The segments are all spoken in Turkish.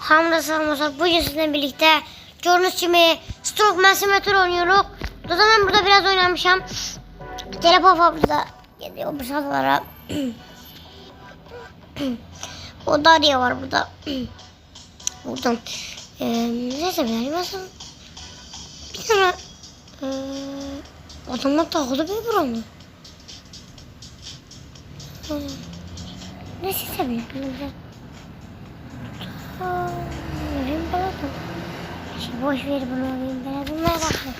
Hamza Sarımsak bugün sizinle birlikte Jonas Jimmy Stroke Simulator oynuyoruz. O zaman burada biraz oynamışım. Telefon burada geliyor bu sırada. o Darya var burada. Buradan. Ee, neyse bir animasyon. Bir tane ee, adamlar takılı bir buranın. Hmm. Neyse bir güzel. Boş ver bunu. Ben adımlara bakayım.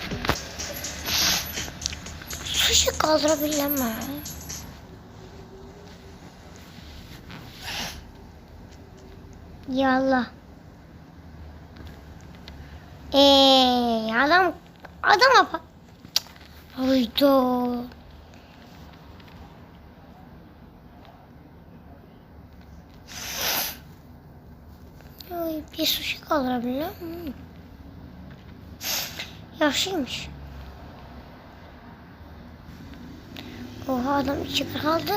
Sushi kaldırabilirim mi? Ya Allah. Eee adam adam apa? Hayda. Ay, bir sushi kaldırabilir mi? Yaşlıymış. Oha adam içi kaldı.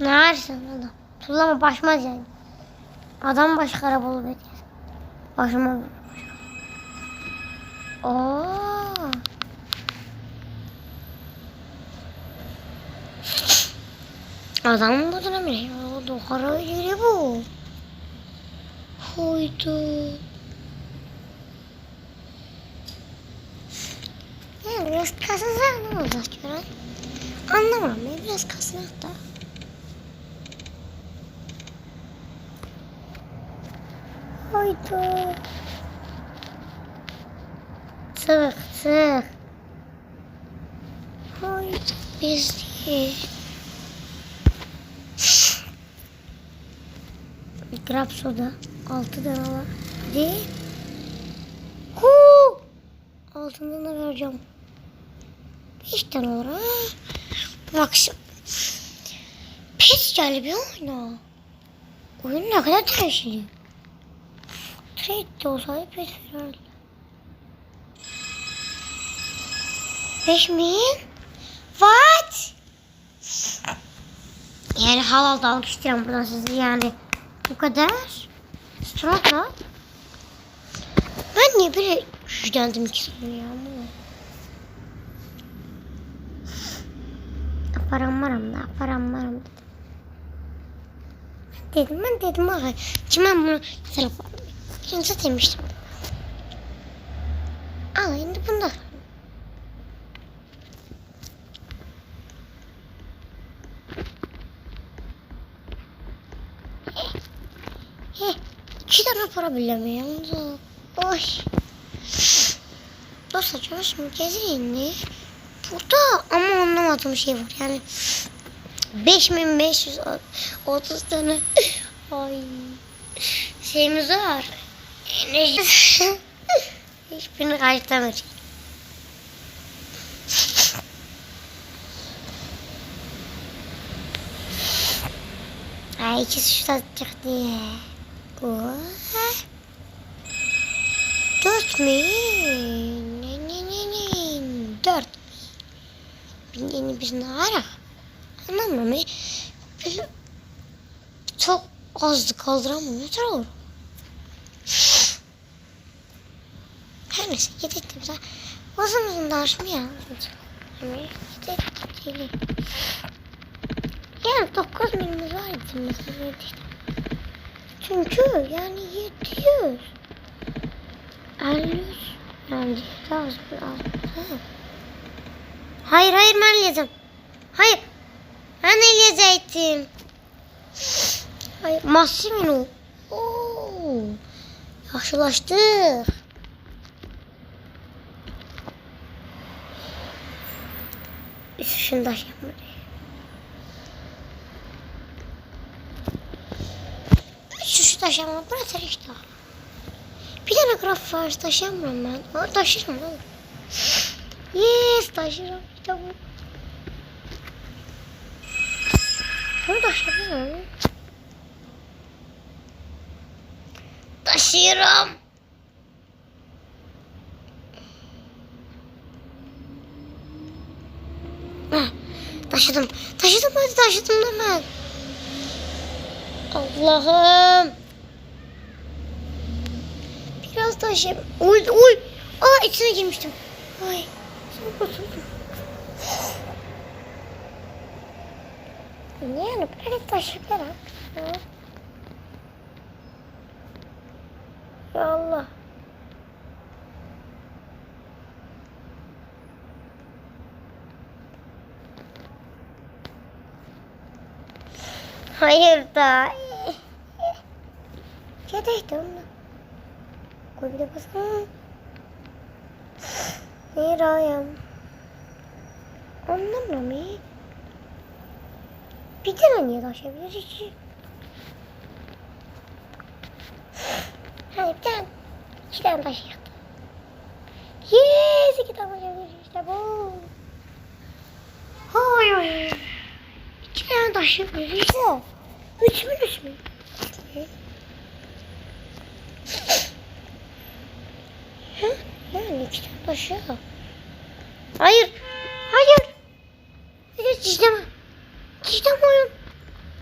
Ne yersin adam? Tullama başmaz yani. Adam başka arabalı bekler. Başıma Oo. Adam mı bu dönemde? Ya dokara yeri bu. Hayda. Ya biraz kasınsa ne olacak Gören? Anlamam ben biraz kasınak da. Hayda. Sık sık. Hayda biz değil. Grab soda. Altı tane var. Hadi. Huu. Altından da vereceğim. Beş tane var ha. Maksim. Pet geldi bir oyna. Oyun ne kadar değişik. Trade de olsaydı pet verirdi. Beş bin? What? Yani halal da alkışlıyorum buradan sizi yani. Bu kadar. Strata. Ben niye böyle güçlendim ki ya? Param varam da param varam dedim. Dedim ben dedim ay. Şimdi ben bunu telefon kimse demiştim. Al şimdi bunu da. He, iki tane para bile mi yandı? Oy. Dostlar çalışım gezeyim Burada ama anlamadığım şey var yani 5530 tane ay şeyimiz var. Enerji. Hiçbirini kaçtamayacak. Ay ikisi şu atacak diye. Oha. Dört mü? Ne ne ne ne? Dört. Ben yeni birini ara. Anlamam mı? Çok azdı kaldıramam. Ne tür olur? Her neyse yedik de bize. O zaman da açmıyor. Yani. Yani 9 milimiz var yedik. Çünkü yani 700. 50 yani az biraz. Hayır hayır ben eleyeceğim. Hayır. Ben eleyecektim. Hayır. Massimino. Oo. Yaşlılaştık. Şunu da taşıma burası işte. Bir tane graf var taşıyamam ben. Ama taşırım oğlum. Yes taşırım işte bu. Bunu taşıyamam. Taşıyorum. Heh, Taşıdım. Taşıdım hadi taşıdım hemen. Allah'ım. Biraz taşıyayım. Uy uy. Aa içine girmiştim. Ay. Sonra kurtuldum. Yani böyle taşıyarak. Ya. Allah. Hayır da. Kediydi onunla. Koy bir de basalım. Mirayım. Onunla mı? Bir tane niye taşıyabiliriz ki? Hadi bir tane. İki tane taşıyalım. Yes! iki tane taşıyabiliriz işte bu. Hayır. hayır. İki tane taşıyabiliriz de. Üç mü üç mü? Hı? Tane taşıyor. Hayır. Hayır. Hayır çiğdeme. Çiğdeme oyun.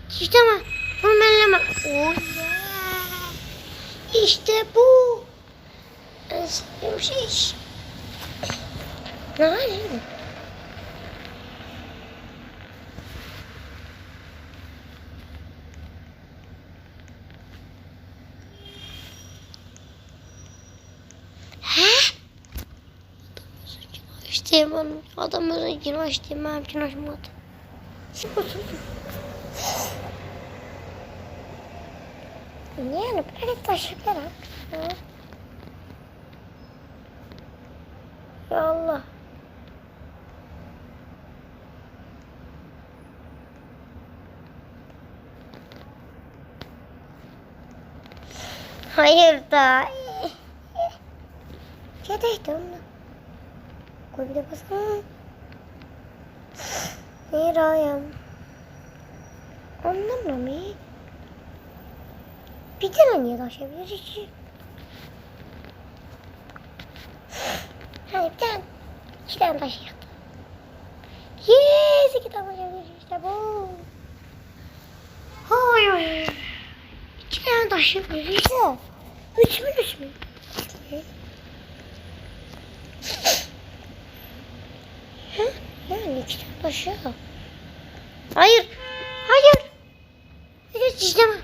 Çiğdeme. Bunu elleme. Oh. İşte bu. En sevdiğim şey. Ne var ya? He? İşte ben adamın için açtım ben için açmadım. Yani böyle taşıyarak. Ya. ya Allah. Hayır da. Kediydi onunla. Koy bir de basalım. Mirayım. Onunla mı? Bir tane niye taşıyabiliriz ki? Hadi bir tane. İki tane taşıyalım. Yes! iki tane taşıyabiliriz işte bu. Hayır. İki tane taşıyabiliriz de. Üç mü üç mü? Hı? Tane taşıyor. Hayır. Hayır. Hayır çiğdeme.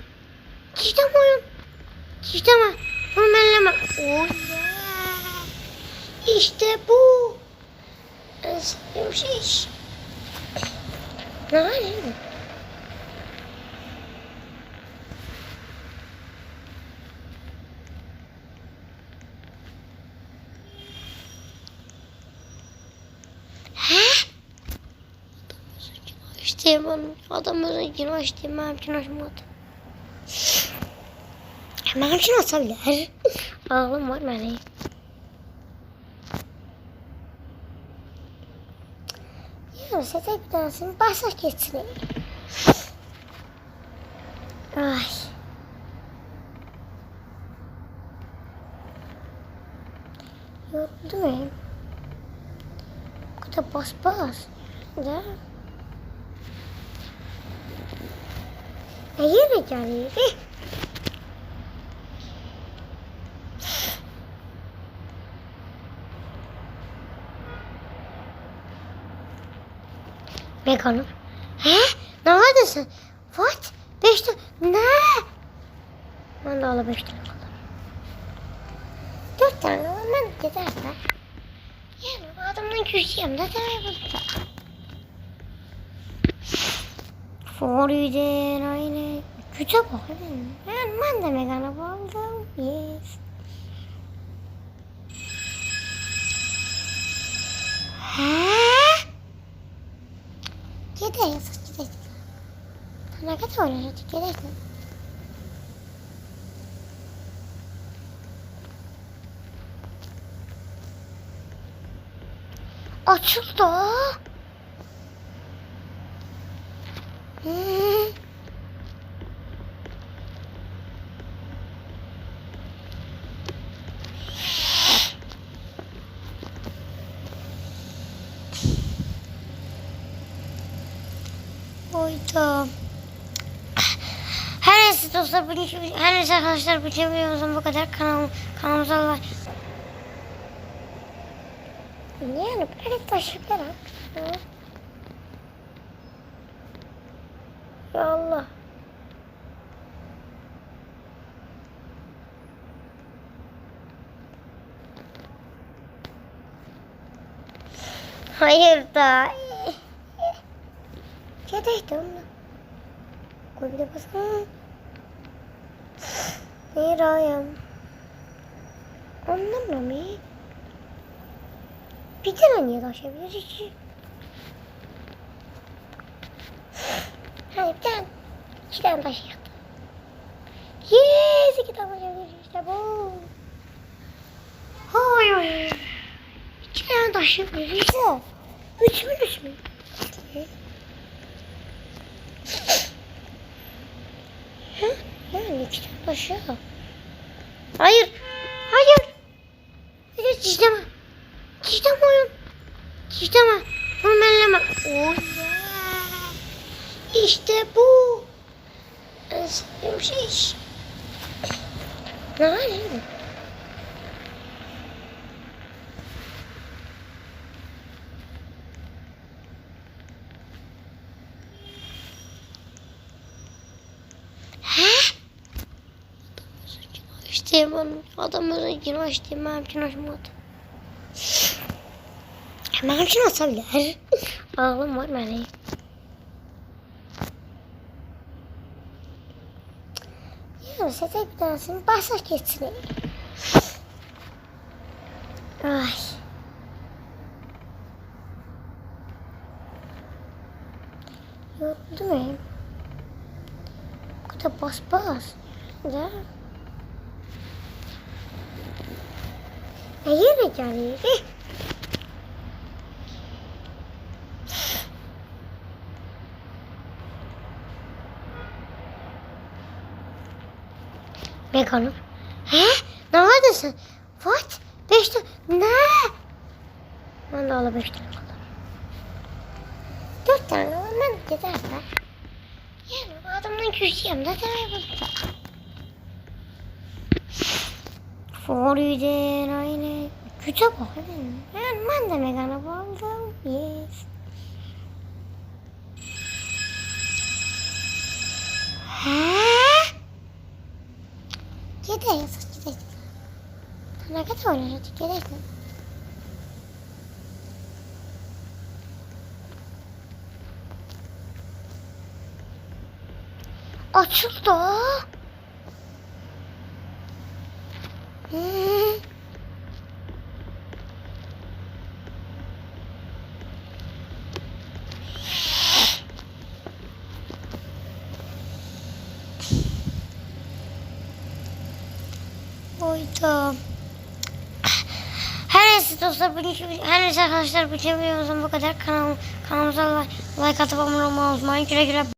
Çiğdeme oyun. Çiğdeme. Bunu elleme. Oh. İşte bu. Şey. Ne var ya? He? Ben adamın için açtım benim için açmadı. İçin açabilir. Ağlam var benim. Ya size bir tanesini başa geçireyim. Ay. Yoruldum. Bu kadar bas bas. Ya. Ne yine geliyor? Megan'ım. He? Neredesin? What? Beş. Ne? Ben de ala beş tane kalır. Dört tane ben gider be. Yani adamdan küsüyorum. Ne demek bu? Foriden aynı. Güce bak. Yani ben de Megan'ı buldum. Yes. He? Gideriz, gideriz. Ne kadar oynayacak? Gideriz. Açıldı. Hı. Oydu. Her neyse dostlar, bugün, her neyse arkadaşlar bu videomuzun bu kadar. Kanal, kanalımıza like. Yani böyle taşıyarak. Ya Allah. Hayır da. İşte onunla. Koy bir de basalım. Bir ayım. Onunla mı? Bir tane niye taşıyabilir hiç? Hayır bir tane. İki tane taşıyalım. Yes iki tane taşıyabilir işte bu. Hayır. İki tane taşıyabilir işte. Üç mü üç mü? Hı? Yani iki taşıyor. Hayır. Hayır. Hayır çiğdeme. Çiğdeme oyun. Çiğdeme. Bunu benleme. Oh yeah. İşte bu. En sevdiğim şey. Ne hali? He? Ben adamın günah işte benim için hoşmadı. Benim için olabilir. Ağlım var benim. Yani size bir tanesini basar geçsin. Ay. Yoruldum ya. Bu kadar bas bas. Ya. Ne yere geldi? Meganım. He? Ne sen? What? Beş. Ne? Ben de ala beş tane kalır. Dört tane olmaz gider be. Yani adamdan küsüyorum. Ne demek bu? Foriden aynı. Güce bak. Yani ben de Megan'a buldum. Yes. He? Gidelim, gidelim. Ne kadar oynayacak? Gidelim. Açıldı. Hı. Oydu. Her neyse dostlar, bugün, her neyse arkadaşlar bu videomuzun bu kadar. Kanal, kanalımıza like atıp abone olmayı unutmayın. Güle güle.